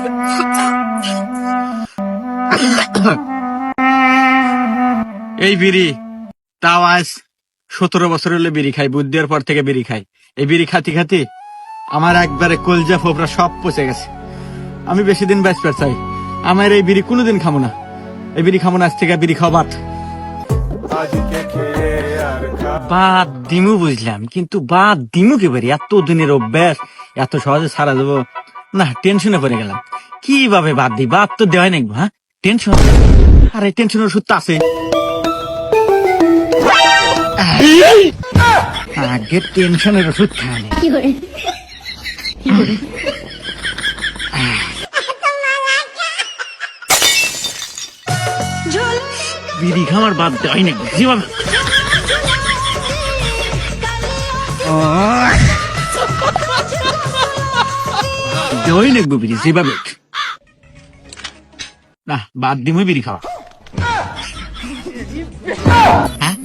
এই বিড়ি, তাও আজ সতেরো বছর হলে বিড়ি খাই, বুদ্ধি পর থেকে বিড়ি খাই। এই বিড়ি খাতি খাতি আমার একবারে কলজা ফোপরা সব পচে গেছে। আমি বেশি দিন বাঁচতে চাই। আমার এই বিড়ি কোনোদিন খাব না। এই বিড়ি খাব না, আজ থেকে বিড়ি খাওয়া বাদ। বাদ দিমু বুঝলাম, কিন্তু বাদ দিমু কি এত দিনের অভ্যাস, এত সহজে সারা দেবো না টেনশনে পড়ে গেলাম। কীভাবে বাদ দিই? বাদ তো দেওয়াই নাকি হ্যাঁ? টেনশন আরে টেনশনের ওষুধ তো আছে। আগে টেনশনের ওষুধ খায় না। বিড়ি খামার বাদ দেওয়াই নাকি যেভাবে দেওয়াই নাকবো বিড়ি যেভাবে। না বাদ দিমই বিড়ি খাওয়া হ্যাঁ